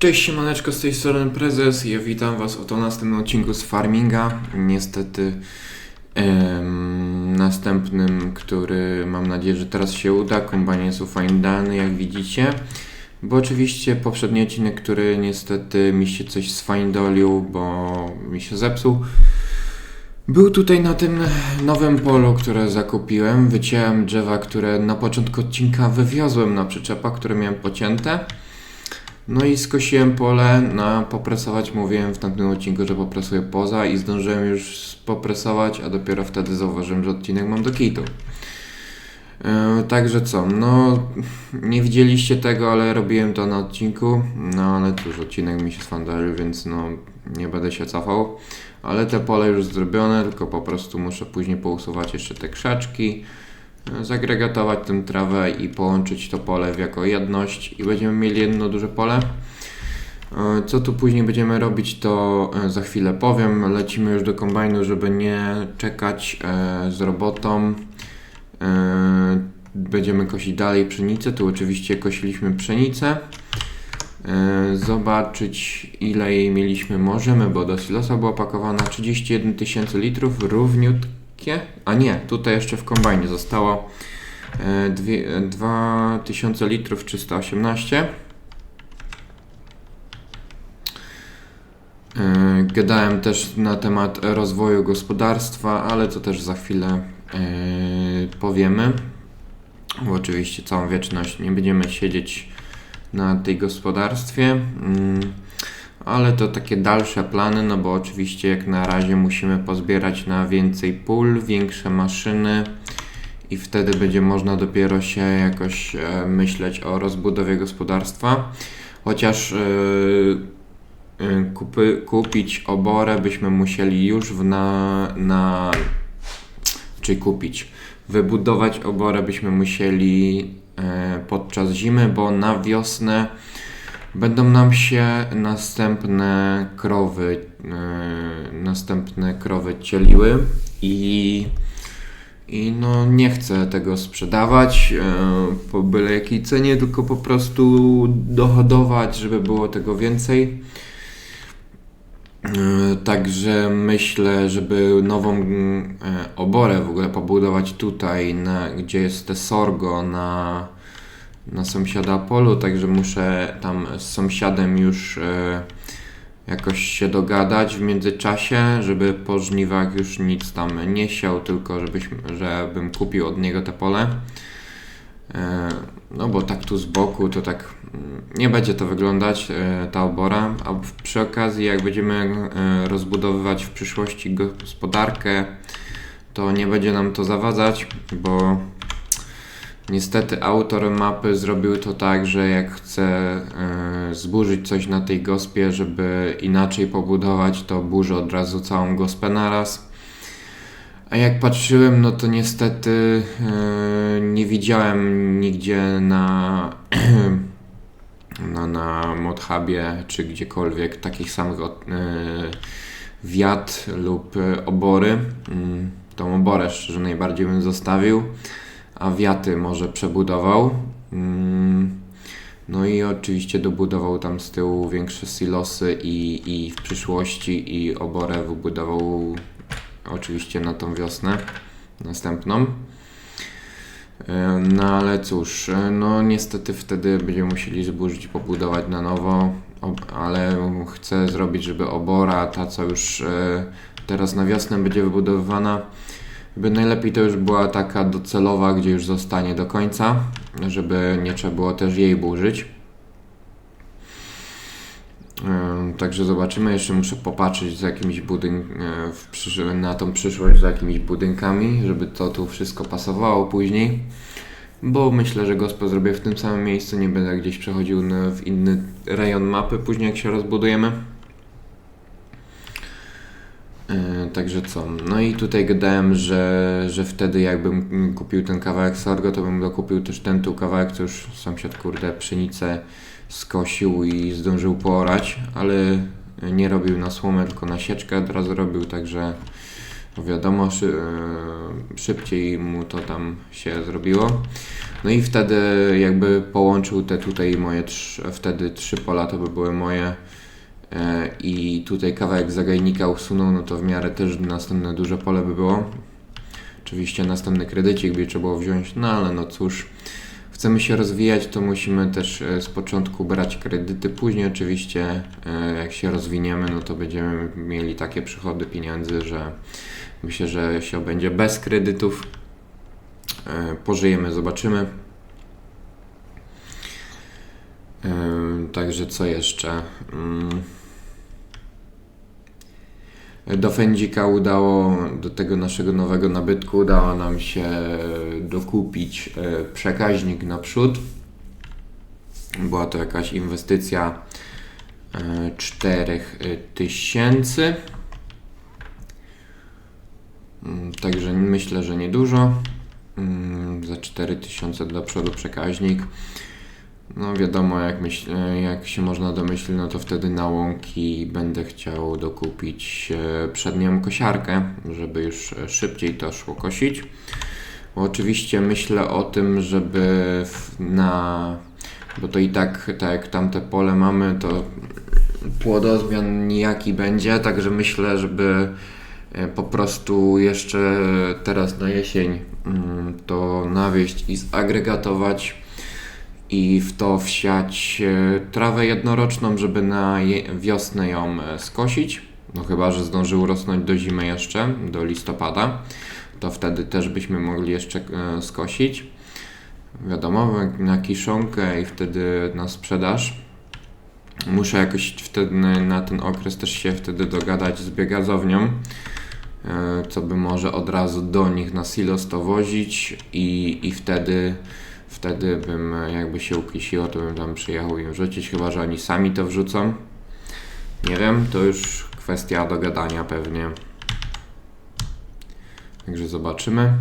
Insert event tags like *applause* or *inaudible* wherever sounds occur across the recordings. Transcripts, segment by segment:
Cześć siemaneczko, z tej strony Prezes. Ja witam Was oto na następnym odcinku z Farminga. Niestety em, następnym, który mam nadzieję, że teraz się uda. Kombajn jest ufajndany, jak widzicie. Bo oczywiście poprzedni odcinek, który niestety mi się coś sfajndolił, bo mi się zepsuł. Był tutaj na tym nowym polu, które zakupiłem. Wyciąłem drzewa, które na początku odcinka wywiozłem na przyczepach, które miałem pocięte. No i skosiłem pole na popresować. Mówiłem w tamtym odcinku, że popresuję poza i zdążyłem już popresować, a dopiero wtedy zauważyłem, że odcinek mam do kitu. Yy, także co, no nie widzieliście tego, ale robiłem to na odcinku, no ale cóż, odcinek mi się sfandalił, więc no nie będę się cofał. Ale te pole już zrobione, tylko po prostu muszę później pousuwać jeszcze te krzaczki, zagregatować tę trawę i połączyć to pole w jako jedność i będziemy mieli jedno duże pole. Yy, Co tu później będziemy robić, to yy, za chwilę powiem. Lecimy już do kombajnu, żeby nie czekać yy, z robotą. Będziemy kosić dalej pszenicę. Tu oczywiście kosiliśmy pszenicę. Zobaczyć ile jej mieliśmy możemy, bo do silosa była pakowana 31 tysięcy litrów, A nie, tutaj jeszcze w kombajnie zostało yy, dwie- yy, 2000 litrów 318. Yy, Gadałem też na temat rozwoju gospodarstwa, ale to też za chwilę powiemy. Bo oczywiście całą wieczność nie będziemy siedzieć na tej gospodarstwie. Ale to takie dalsze plany, no bo oczywiście jak na razie musimy pozbierać na więcej pól, większe maszyny i wtedy będzie można dopiero się jakoś e, myśleć o rozbudowie gospodarstwa. Chociaż e, e, kupy, kupić oborę byśmy musieli już w na, na czy kupić. Wybudować oborę byśmy musieli podczas zimy, bo na wiosnę będą nam się następne krowy, e, następne krowy cieliły i, i no nie chcę tego sprzedawać e, po byle jakiej cenie, tylko po prostu dohodować, żeby było tego więcej. E, Także myślę, żeby nową oborę w ogóle pobudować tutaj, na, gdzie jest te sorgo na, na sąsiada polu, także muszę tam z sąsiadem już e, jakoś się dogadać w międzyczasie, żeby po żniwach już nic tam nie siał, tylko żebyśmy, żebym kupił od niego te pole. E, No bo tak tu z boku to tak mm, nie będzie to wyglądać e, ta obora, a przy okazji jak będziemy rozbudowywać w przyszłości gospodarkę, to nie będzie nam to zawadzać, bo niestety autor mapy zrobił to tak, że jak chce e, zburzyć coś na tej gospie, żeby inaczej pobudować, to burzy od razu całą gospę naraz. A jak patrzyłem, no to niestety e, nie widziałem nigdzie na, *clears throat* na, na Modhubie czy gdziekolwiek takich samych od, e, wiat lub obory. Mm, Tą oborę szczerze najbardziej bym zostawił, a wiaty może przebudował. Mm, No i oczywiście dobudował tam z tyłu większe silosy i, i w przyszłości i oborę wybudował oczywiście na tą wiosnę następną. E, No ale cóż, e, no niestety wtedy będziemy musieli zburzyć pobudować na nowo, ale chcę zrobić, żeby obora, ta co już e, teraz na wiosnę będzie wybudowywana, by najlepiej to już była taka docelowa, gdzie już zostanie do końca, żeby nie trzeba było też jej burzyć. Także zobaczymy. Jeszcze muszę popatrzeć za jakimiś budynk e, na tą przyszłość, za jakimiś budynkami, żeby to tu wszystko pasowało później. Bo myślę, że gospę zrobię w tym samym miejscu, nie będę gdzieś przechodził w inny rejon mapy później jak się rozbudujemy. E, Także co? No i tutaj gadałem, że, że wtedy jakbym kupił ten kawałek sorgo, to bym dokupił też ten tu kawałek, co już sąsiad kurde pszenicę skosił i zdążył poorać, ale nie robił na słomę, tylko na sieczkę od razu robił, także wiadomo, szy, e, szybciej mu to tam się zrobiło. No i wtedy jakby połączył te tutaj moje, wtedy trzy pola to by były moje i tutaj kawałek zagajnika usunął, no to w miarę też następne duże pole by było. Oczywiście następny kredycik by trzeba było wziąć, no ale no cóż, chcemy się rozwijać, to musimy też e, z początku brać kredyty. Później oczywiście e, jak się rozwiniemy, no to będziemy mieli takie przychody pieniędzy, że myślę, że się obędzie bez kredytów. E, Pożyjemy, zobaczymy. E, Także co jeszcze? Do fędzika udało, do tego naszego nowego nabytku udało nam się dokupić e, przekaźnik naprzód. Była to jakaś inwestycja e, 4000. Mm, Także myślę, że niedużo. Mm, Za 4000 do przodu przekaźnik. No wiadomo, jak, myśl, jak się można domyślić, no to wtedy na łąki będę chciał dokupić e, przednią kosiarkę, żeby już e, szybciej to szło kosić. Bo oczywiście myślę o tym, żeby na... Bo to i tak, tak jak tamte pole mamy, to płodozmian nijaki będzie, także myślę, żeby e, po prostu jeszcze teraz na jesień mm, to nawieść i zagregatować i w to wsiać e, trawę jednoroczną, żeby na wiosnę ją e, skosić. No chyba, że zdąży urosnąć do zimy jeszcze, do listopada, to wtedy też byśmy mogli jeszcze e, skosić. Wiadomo, na kiszonkę i wtedy na sprzedaż. Muszę jakoś wtedy na ten okres też się wtedy dogadać z biegazownią, co by może od razu do nich na silos to wozić i, i wtedy wtedy bym e, jakby się ukisiło, to bym tam przyjechał im wrzucić, chyba że oni sami to wrzucą. Nie wiem, to już kwestia dogadania pewnie. Także zobaczymy.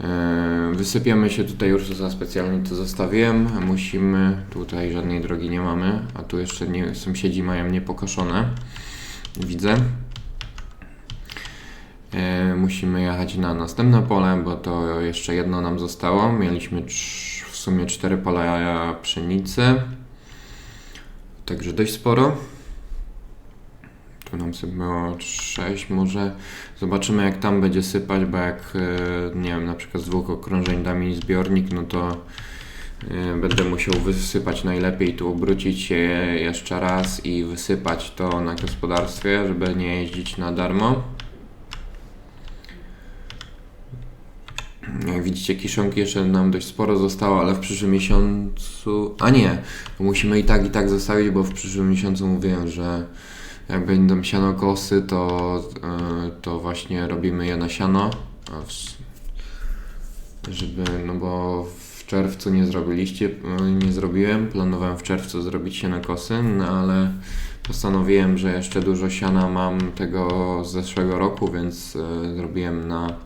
E, Wysypiemy się tutaj już za specjalnie to zostawiłem. Musimy, tutaj żadnej drogi nie mamy, a tu jeszcze nie, sąsiedzi mają niepokoszone. Widzę. E, Musimy jechać na następne pole, bo to jeszcze jedno nam zostało. Mieliśmy trz- w sumie cztery pola pszenicy. Także dość sporo. Tu nam było 6 może. Zobaczymy jak tam będzie sypać, bo jak e, nie wiem, na przykład z dwóch okrążeń da mi zbiornik, no to e, będę musiał wysypać najlepiej tu obrócić się jeszcze raz i wysypać to na gospodarstwie, żeby nie jeździć na darmo. Jak widzicie, kiszonki jeszcze nam dość sporo zostało, ale w przyszłym miesiącu. A nie, bo musimy i tak, i tak zostawić, bo w przyszłym miesiącu mówiłem, że jak będą sianokosy, to, yy, to właśnie robimy je na siano. Żeby, no bo w czerwcu nie zrobiliście, yy, nie zrobiłem. Planowałem w czerwcu zrobić sianokosy, no ale postanowiłem, że jeszcze dużo siana mam tego z zeszłego roku, więc yy, zrobiłem na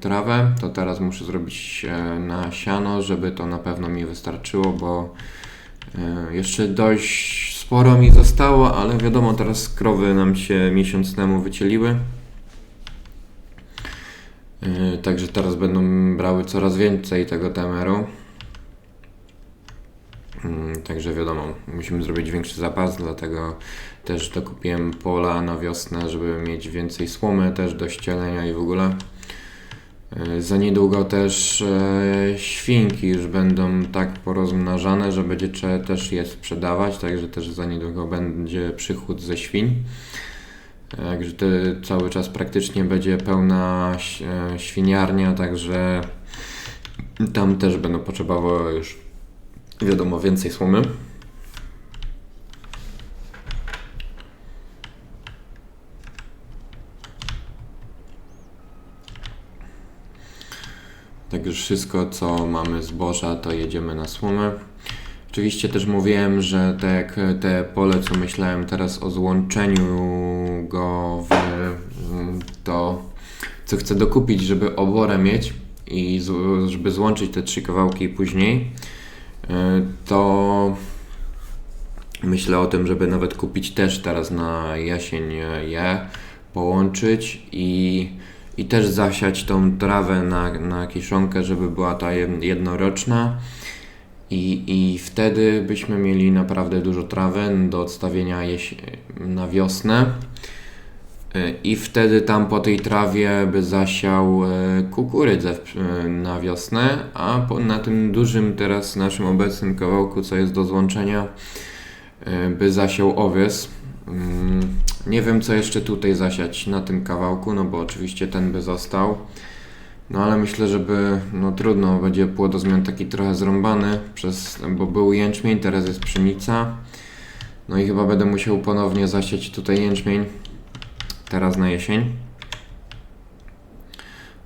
trawę, to teraz muszę zrobić e, na siano, żeby to na pewno mi wystarczyło, bo e, jeszcze dość sporo mi zostało, ale wiadomo, teraz krowy nam się miesiąc temu wycieliły. E, Także teraz będą brały coraz więcej tego temeru. Mm, Także wiadomo, musimy zrobić większy zapas, dlatego też dokupiłem pola na wiosnę, żeby mieć więcej słomy też do ścielenia i w ogóle. E, Za niedługo też e, świnki już będą tak porozmnażane, że będzie trzeba też je sprzedawać, także też za niedługo będzie przychód ze świń. Także to cały czas praktycznie będzie pełna e, świniarnia, także tam też będą potrzebowały już wiadomo więcej słomy. Także wszystko, co mamy zboża, to jedziemy na słomę. Oczywiście też mówiłem, że tak jak te pole, co myślałem teraz o złączeniu go w to, co chcę dokupić, żeby oborę mieć i żeby złączyć te trzy kawałki później, y, to myślę o tym, żeby nawet kupić też teraz na jesień je, połączyć i i też zasiać tą trawę na, na kiszonkę, żeby była ta jed- jednoroczna. I, I wtedy byśmy mieli naprawdę dużo trawy do odstawienia na wiosnę. Y, I wtedy tam po tej trawie by zasiał y, kukurydzę y, na wiosnę, a po, na tym dużym teraz naszym obecnym kawałku, co jest do złączenia, by zasiał owies. Nie wiem, co jeszcze tutaj zasiać na tym kawałku, no bo oczywiście ten by został. No ale myślę, żeby, no trudno, będzie płodozmian taki trochę zrąbany, przez, bo był jęczmień, teraz jest pszenica. No i chyba będę musiał ponownie zasiać tutaj jęczmień, teraz na jesień.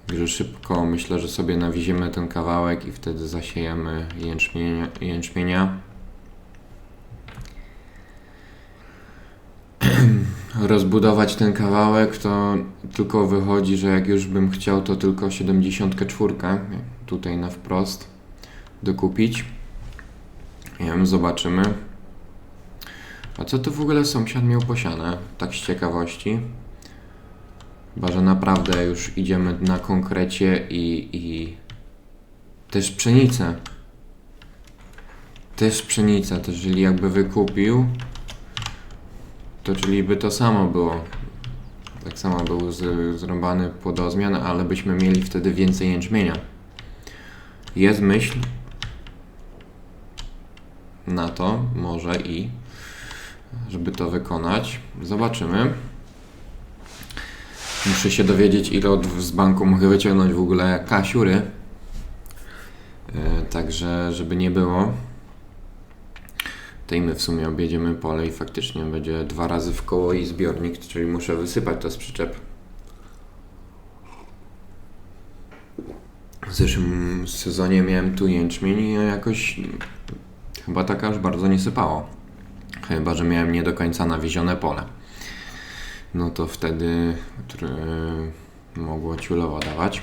Także szybko myślę, że sobie nawieziemy ten kawałek i wtedy zasiejemy jęczmienia. jęczmienia. Rozbudować ten kawałek, to tylko wychodzi, że jak już bym chciał, to tylko 74 tutaj na wprost dokupić. Nie wiem, zobaczymy. A co to w ogóle sąsiad miał posiane? Tak z ciekawości. Chyba, że naprawdę już idziemy na konkrecie i, i też pszenicę. Też pszenicę, też jeżeli jakby wykupił, to czyli by to samo było. Tak samo był z, zrąbany płodozmian, ale byśmy mieli wtedy więcej jęczmienia. Jest myśl na to, może i, żeby to wykonać. Zobaczymy. Muszę się dowiedzieć, ile od, z banku mogę wyciągnąć w ogóle kasiury. E, także, żeby nie było. Tej my w sumie objedziemy pole i faktycznie będzie dwa razy w koło i zbiornik, czyli muszę wysypać to z przyczep. W zeszłym sezonie miałem tu jęczmień i jakoś chyba tak aż bardzo nie sypało. Chyba, że miałem nie do końca nawiezione pole. No to wtedy mogło ciulowo dawać.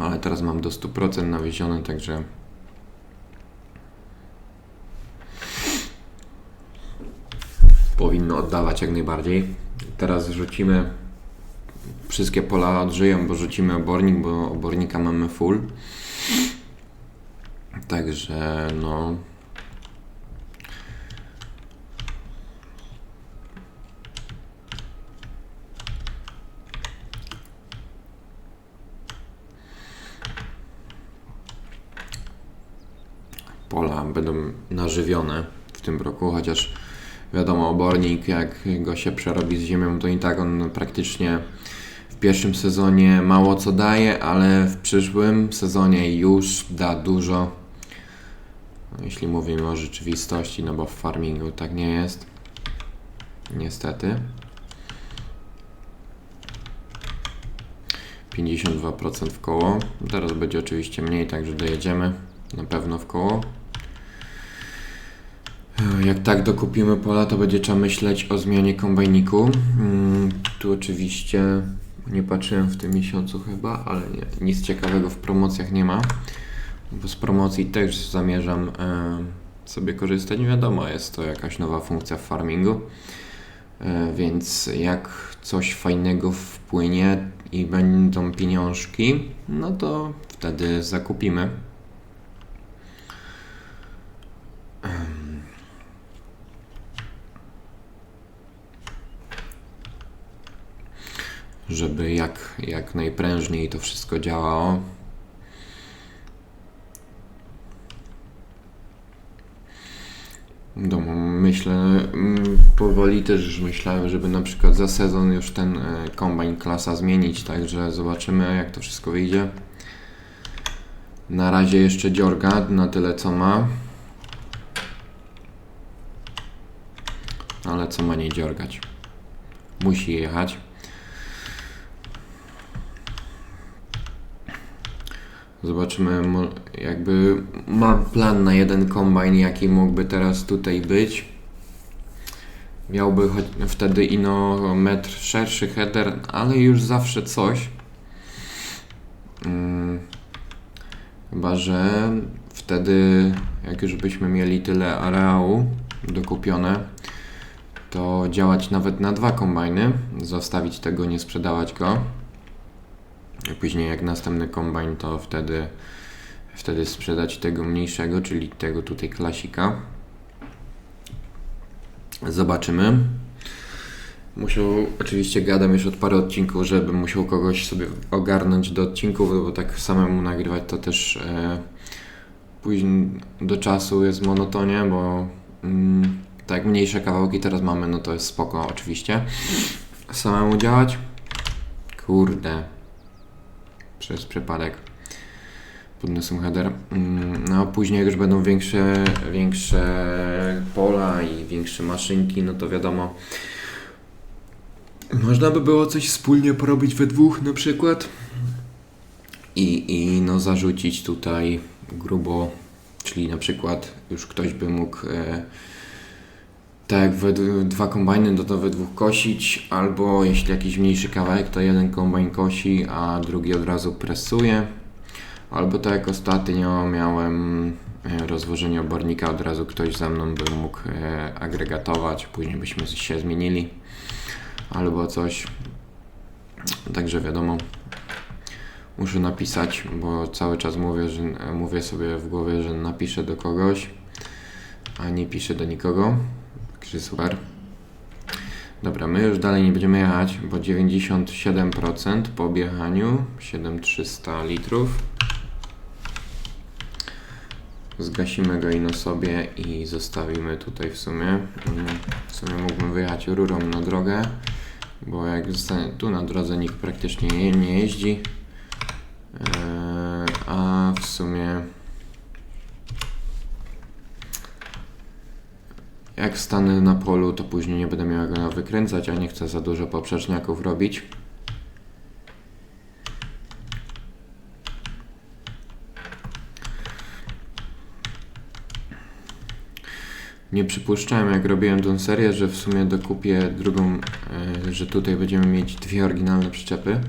Ale teraz mam do 100% nawiezione, także powinno oddawać jak najbardziej. Teraz rzucimy wszystkie pola odżyją, bo rzucimy obornik, bo obornika mamy full. Także no. Pola będą nażywione w tym roku, chociaż wiadomo, obornik, jak go się przerobi z ziemią, to i tak on praktycznie w pierwszym sezonie mało co daje, ale w przyszłym sezonie już da dużo. Jeśli mówimy o rzeczywistości, no bo w farmingu tak nie jest. Niestety. 52% w koło. Teraz będzie oczywiście mniej, także dojedziemy na pewno w koło. Jak tak dokupimy pola, to będzie trzeba myśleć o zmianie kombajniku. Mm, tu oczywiście nie patrzyłem w tym miesiącu chyba, ale nie, nic ciekawego w promocjach nie ma. Bo z promocji też zamierzam e, sobie korzystać. Nie wiadomo, jest to jakaś nowa funkcja w farmingu. E, więc jak coś fajnego wpłynie i będą pieniążki, no to wtedy zakupimy. Żeby jak, jak najprężniej to wszystko działało. No, myślę, mm, powoli też myślałem, żeby na przykład za sezon już ten e, kombajn klasa zmienić, także zobaczymy jak to wszystko wyjdzie. Na razie jeszcze dziorga na tyle co ma. Ale co ma nie dziorgać? Musi jechać. Zobaczymy, jakby mam plan na jeden kombajn, jaki mógłby teraz tutaj być. Miałby wtedy ino metr szerszy header, ale już zawsze coś. Mm, chyba, że wtedy, jak już byśmy mieli tyle areału dokupione, to działać nawet na dwa kombajny, zostawić tego, nie sprzedawać go. Później jak następny kombajn, to wtedy, wtedy sprzedać tego mniejszego, czyli tego tutaj klasika. Zobaczymy. Musiał, oczywiście gadam już od paru odcinków, żeby musiał kogoś sobie ogarnąć do odcinków, bo tak samemu nagrywać to też e, później do czasu jest monotonie, bo mm, tak mniejsze kawałki teraz mamy, no to jest spoko oczywiście. Samemu działać? Kurde. Przez przypadek podniosłem header. Mm, No a później jak już będą większe, większe pola i większe maszynki, no to wiadomo, można by było coś wspólnie porobić we dwóch na przykład i, i no zarzucić tutaj grubo, czyli na przykład już ktoś by mógł e, tak we dwa kombajny, no to we dwóch kosić, albo jeśli jakiś mniejszy kawałek, to jeden kombajn kosi, a drugi od razu presuje. Albo tak jak ostatnio miałem e, rozwożenie obornika, od razu ktoś za mną by mógł e, agregatować, później byśmy się zmienili albo coś. Także wiadomo, muszę napisać, bo cały czas mówię, że mówię sobie w głowie, że napiszę do kogoś, a nie piszę do nikogo. Także super. Dobra, my już dalej nie będziemy jechać, bo 97% po objechaniu, 7300 litrów. Zgasimy go ino sobie i zostawimy tutaj w sumie. Mm, W sumie mógłbym wyjechać rurą na drogę, bo jak zostanie tu na drodze nikt praktycznie nie, nie jeździ. Eee, a w sumie jak stanę na polu, to później nie będę miał go wykręcać, a nie chcę za dużo poprzeczniaków robić. Nie przypuszczałem, jak robiłem tą serię, że w sumie dokupię drugą, e, że tutaj będziemy mieć dwie oryginalne przyczepy.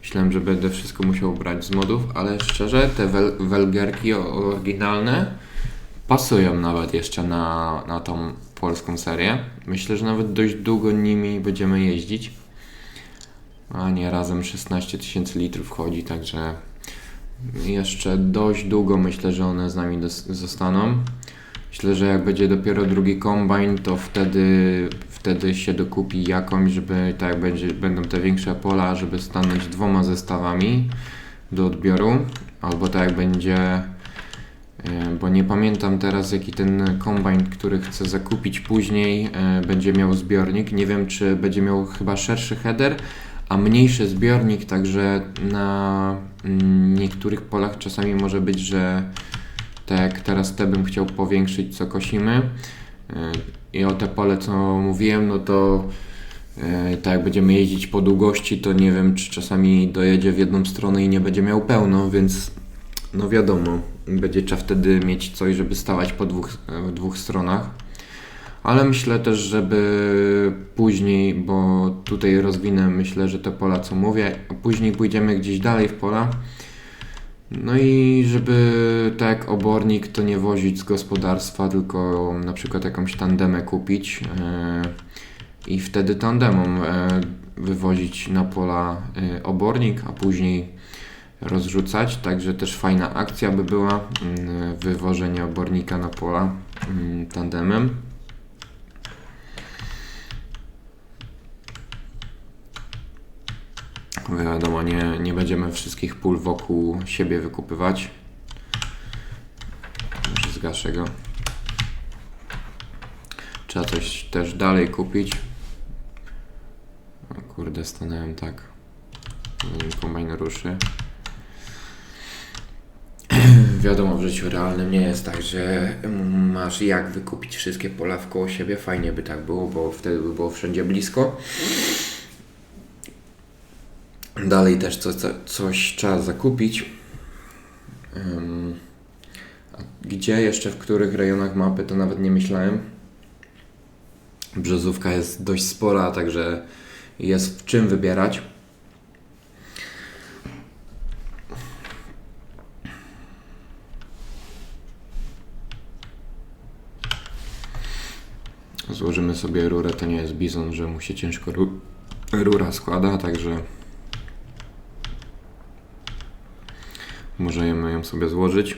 Myślałem, że będę wszystko musiał brać z modów, ale szczerze, te wel- welgerki oryginalne pasują nawet jeszcze na, na tą polską serię. Myślę, że nawet dość długo nimi będziemy jeździć. A nie, razem 16 tysięcy litrów chodzi, także jeszcze dość długo myślę, że one z nami zostaną. Myślę, że jak będzie dopiero drugi kombajn, to wtedy, wtedy się dokupi jakąś, żeby tak jak będzie, będą te większe pola, żeby stanąć dwoma zestawami do odbioru, albo tak jak będzie, bo nie pamiętam teraz jaki ten kombajn, który chcę zakupić później, e, będzie miał zbiornik. Nie wiem, czy będzie miał chyba szerszy header, a mniejszy zbiornik, także na mm, niektórych polach czasami może być, że tak jak teraz te bym chciał powiększyć, co kosimy. Yy, I o te pole, co mówiłem, no to tak jak będziemy jeździć po długości, to nie wiem, czy czasami dojedzie w jedną stronę i nie będzie miał pełno, więc no wiadomo, będzie trzeba wtedy mieć coś, żeby stawać po dwóch, dwóch stronach. Ale myślę też, żeby później, bo tutaj rozwinę, myślę, że te pola, co mówię, a później pójdziemy gdzieś dalej w pola, no i żeby tak obornik to nie wozić z gospodarstwa, tylko na przykład jakąś tandemę kupić e, i wtedy tandemą e, wywozić na pola e, obornik, a później rozrzucać. Także też fajna akcja by była mm, wywożenie obornika na pola mm, tandemem. Wiadomo, nie, nie będziemy wszystkich pól wokół siebie wykupywać. Może zgaszę go. Trzeba coś też dalej kupić. O kurde, stanąłem tak. Kombajn ruszy. Wiadomo, w życiu realnym nie jest tak, że masz jak wykupić wszystkie pola wkoło siebie. Fajnie by tak było, bo wtedy by było wszędzie blisko. Dalej też co, co, coś trzeba zakupić. Gdzie jeszcze, w których rejonach mapy, to nawet nie myślałem. Brzozówka jest dość spora, także jest w czym wybierać. Złożymy sobie rurę, to nie jest bizon, że mu się ciężko ru- rura składa, także Możemy ją sobie złożyć.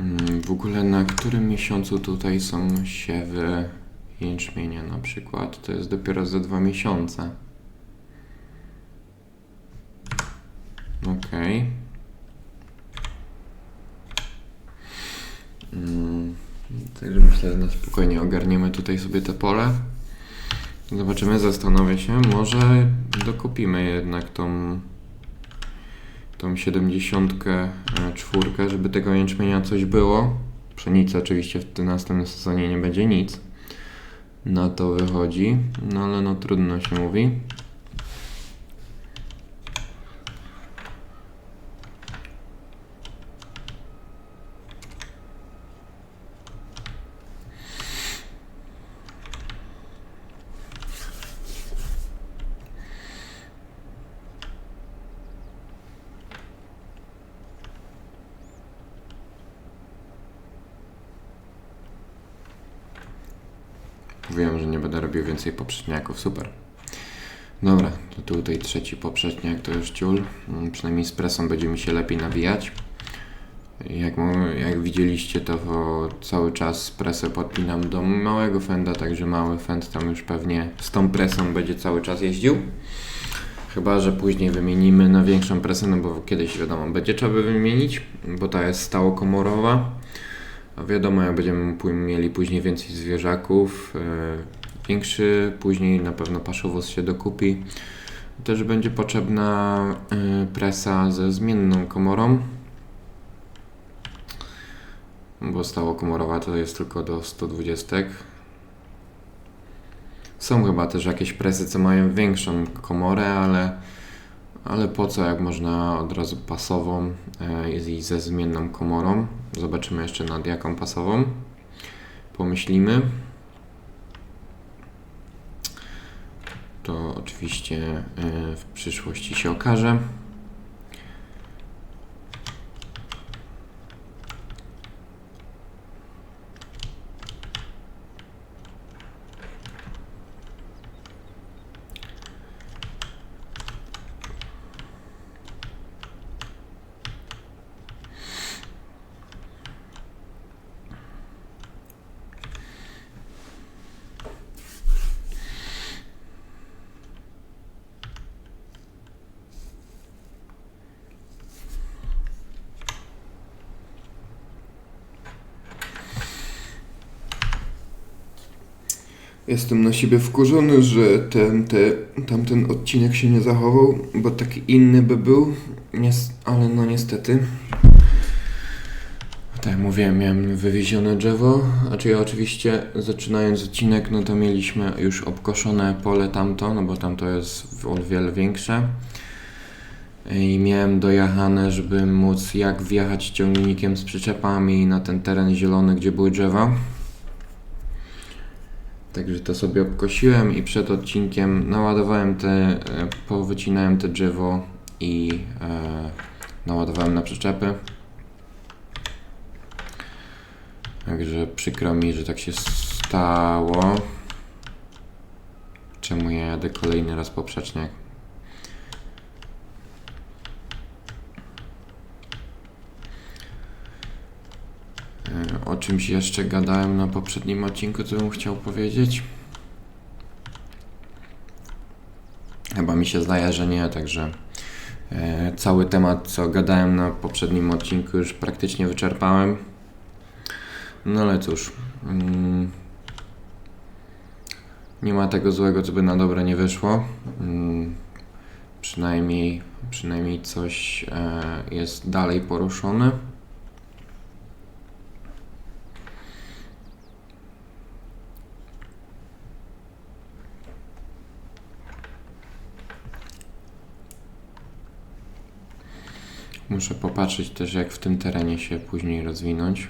Mm, W ogóle na którym miesiącu tutaj są siewy jęczmienia na przykład? To jest dopiero za dwa miesiące. Okej. Mm, Także myślę, że na spokojnie ogarniemy tutaj sobie te pole. Zobaczymy, zastanowię się. Może dokupimy jednak tą tą 74, żeby tego jęczmienia coś było. Pszenicy oczywiście w tym następnym sezonie nie będzie nic. Na to wychodzi, no ale no trudno się mówi. Mówiłem, że nie będę robił więcej poprzedniaków, super. Dobra, to tutaj trzeci poprzedniak to już ciul. Mm, Przynajmniej z presą będzie mi się lepiej nabijać. Jak, jak widzieliście, to cały czas presę podpinam do małego fenda, także mały fend tam już pewnie z tą presą będzie cały czas jeździł. Chyba, że później wymienimy na większą presę, no bo kiedyś wiadomo, będzie trzeba wymienić, bo ta jest stałokomorowa. A wiadomo, jak będziemy mieli później więcej zwierzaków, e, większy, później na pewno paszowóz się dokupi. Też będzie potrzebna e, presa ze zmienną komorą, bo stałokomorowa to jest tylko do 120. Są chyba też jakieś presy, co mają większą komorę, ale, ale po co, jak można od razu pasową e, i ze zmienną komorą. Zobaczymy jeszcze nad jaką pasową. Pomyślimy. To oczywiście e, w przyszłości się okaże. Jestem na siebie wkurzony, że ten, te, tamten odcinek się nie zachował, bo taki inny by był, Nies- ale no niestety. Tak jak mówiłem, miałem wywiezione drzewo, znaczy oczywiście zaczynając odcinek, no to mieliśmy już obkoszone pole tamto, no bo tamto jest o wiele większe. I miałem dojechane, żeby móc jak wjechać ciągnikiem z przyczepami na ten teren zielony, gdzie były drzewa. Także to sobie obkosiłem i przed odcinkiem naładowałem te, e, powycinałem te drzewo i e, naładowałem na przyczepy. Także przykro mi, że tak się stało. Czemu ja jadę kolejny raz poprzeczniak? E, O czymś jeszcze gadałem na poprzednim odcinku, co bym chciał powiedzieć. Chyba mi się zdaje, że nie, także e, cały temat, co gadałem na poprzednim odcinku, już praktycznie wyczerpałem. No ale cóż, mm, nie ma tego złego, co by na dobre nie wyszło. Mm, przynajmniej, przynajmniej coś e, jest dalej poruszone. Muszę popatrzeć też, jak w tym terenie się później rozwinąć.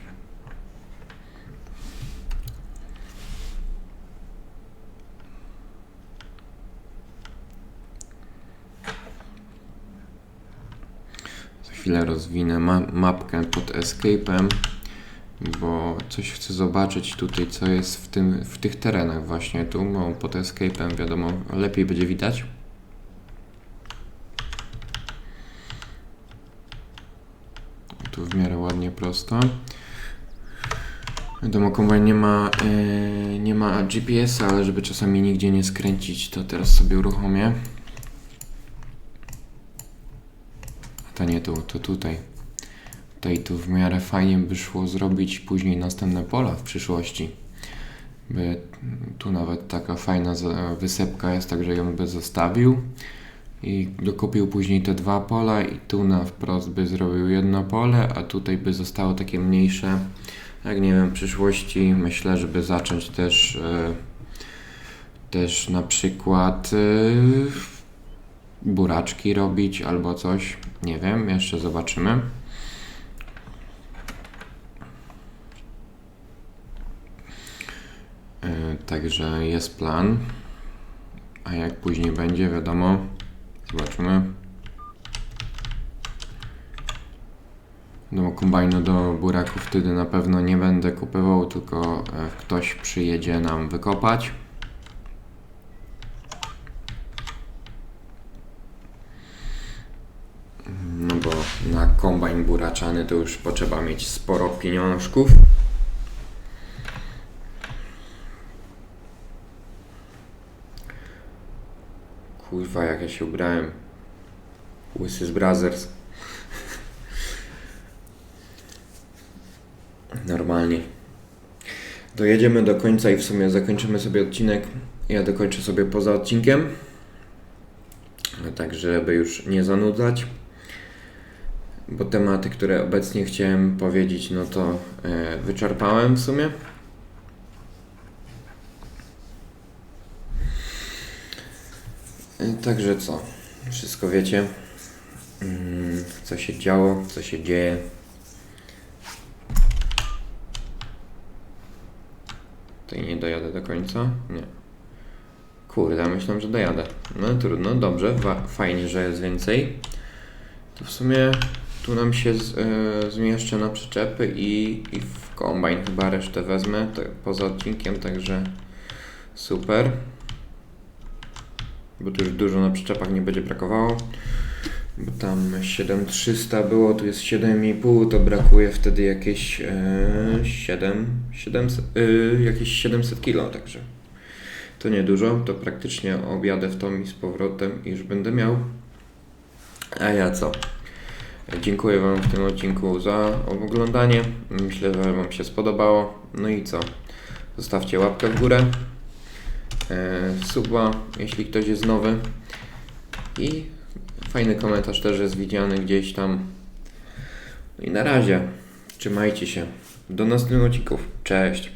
chwilę rozwinę ma mapkę pod Escape'em, bo coś chcę zobaczyć tutaj, co jest w, tym, w tych terenach właśnie tu, bo pod Escape'em wiadomo, lepiej będzie widać. Tu w miarę ładnie prosto. Wiadomo, kombajn nie ma, e, nie ma GPS-a, ale żeby czasami nigdzie nie skręcić, to teraz sobie uruchomię. A to nie tu, to tutaj. Tutaj tu w miarę fajnie by szło zrobić później następne pola w przyszłości. By tu nawet taka fajna wysepka jest, także ją by zostawił. I dokupił później te dwa pola i tu na wprost by zrobił jedno pole, a tutaj by zostało takie mniejsze. Jak nie wiem, w przyszłości myślę, żeby zacząć też e, też na przykład e, buraczki robić albo coś. Nie wiem, jeszcze zobaczymy. E, Także jest plan. A jak później będzie, wiadomo. Zobaczymy. No, kombajnu do buraków wtedy na pewno nie będę kupował, tylko e, ktoś przyjedzie nam wykopać. No bo na kombajn buraczany to już potrzeba mieć sporo pieniążków. Kurwa, jak ja się ubrałem. Łysy z Brothers. Normalnie. Dojedziemy do końca i w sumie zakończymy sobie odcinek. Ja dokończę sobie poza odcinkiem. Tak, żeby już nie zanudzać. Bo tematy, które obecnie chciałem powiedzieć, no to e, wyczerpałem w sumie. E, Także co? Wszystko wiecie. Mm, Co się działo, co się dzieje. Tutaj nie dojadę do końca? Nie. Kurde, myślałem, że dojadę. No trudno, dobrze, fajnie, że jest więcej. To w sumie tu nam się z, e, zmieszczę na przyczepy i, i w kombajn chyba resztę wezmę to, poza odcinkiem, także super. Bo tu już dużo na przyczepach nie będzie brakowało. Bo tam 7300 było, tu jest 7,5, to brakuje wtedy jakieś e, 7, 700, e, jakieś 700 kilo, także to niedużo, to praktycznie objadę w tom i z powrotem i już będę miał. A ja co? Dziękuję Wam w tym odcinku za oglądanie. Myślę, że Wam się spodobało. No i co? Zostawcie łapkę w górę, e, suba, jeśli ktoś jest nowy i fajny komentarz też jest widziany gdzieś tam. No i na razie. Trzymajcie się. Do następnych odcinków. Cześć.